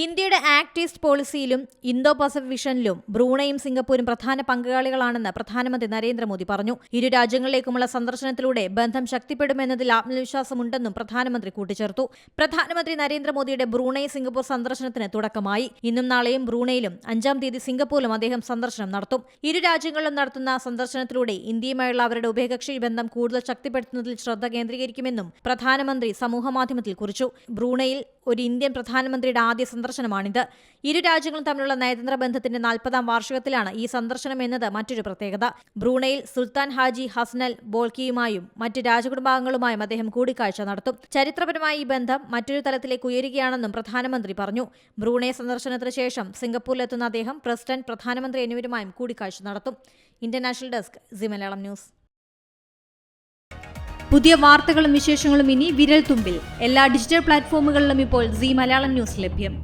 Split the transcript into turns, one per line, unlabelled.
ഇന്ത്യയുടെ act east പോളിസിയിലും Indo Pacific വിഷനിലും ബ്രൂണയും സിംഗപ്പൂരും പ്രധാന പങ്കാളികളാണെന്ന് പ്രധാനമന്ത്രി നരേന്ദ്രമോദി പറഞ്ഞു. ഇരു രാജ്യങ്ങളിലേക്കുമുള്ള സന്ദർശനത്തിലൂടെ ബന്ധം ശക്തിപ്പെടുമെന്നതിൽ ആത്മവിശ്വാസമുണ്ടെന്നും പ്രധാനമന്ത്രി കൂട്ടിച്ചേർത്തു. പ്രധാനമന്ത്രി നരേന്ദ്രമോദിയുടെ ബ്രൂണൈ സിംഗപ്പൂർ സന്ദർശനത്തിന് തുടക്കമായി. ഇന്നും നാളെയും ബ്രൂണയിലും അഞ്ചാം തീയതി സിംഗപ്പൂരിലും അദ്ദേഹം സന്ദർശനം നടത്തും. ഇരു രാജ്യങ്ങളിലും നടത്തുന്ന സന്ദർശനത്തിലൂടെ ഇന്ത്യയുമായുള്ള അവരുടെ ഉഭയകക്ഷി ബന്ധം കൂടുതൽ ശക്തിപ്പെടുത്തുന്നതിൽ ശ്രദ്ധ കേന്ദ്രീകരിക്കുമെന്നും പ്രധാനമന്ത്രി സമൂഹമാധ്യമത്തിൽ കുറിച്ചു. ബ്രൂണയിൽ ഒരു ഇന്ത്യൻ പ്രധാനമന്ത്രിയുടെ ആദ്യ സന്ദർശനമാണിത്. ഇരു രാജ്യങ്ങളും തമ്മിലുള്ള നയതന്ത്ര ബന്ധത്തിന്റെ നാൽപ്പതാം വാർഷികത്തിലാണ് ഈ സന്ദർശനം എന്നത് മറ്റൊരു പ്രത്യേകത. ബ്രൂണയിൽ സുൽത്താൻ ഹാജി ഹസ്നൽ ബോൾക്കിയുമായും മറ്റ് രാജകുടുംബാംഗങ്ങളുമായും അദ്ദേഹം കൂടിക്കാഴ്ച നടത്തും. ചരിത്രപരമായി ഈ ബന്ധം മറ്റൊരു തലത്തിലേക്ക് ഉയരുകയാണെന്നും പ്രധാനമന്ത്രി പറഞ്ഞു. ബ്രൂണെ സന്ദർശനത്തിന് ശേഷം സിംഗപ്പൂരിലെത്തുന്ന അദ്ദേഹം പ്രസിഡന്റ് പ്രധാനമന്ത്രി എന്നിവരുമായും കൂടിക്കാഴ്ച നടത്തും. International desk C Malayalam news. പുതിയ വാർത്തകളും വിശേഷങ്ങളും ഇനി വിരൽ തുമ്പിൽ. എല്ലാ ഡിജിറ്റൽ പ്ലാറ്റ്ഫോമുകളിലും ഇപ്പോൾ സി മലയാളം ന്യൂസ് ലഭ്യം.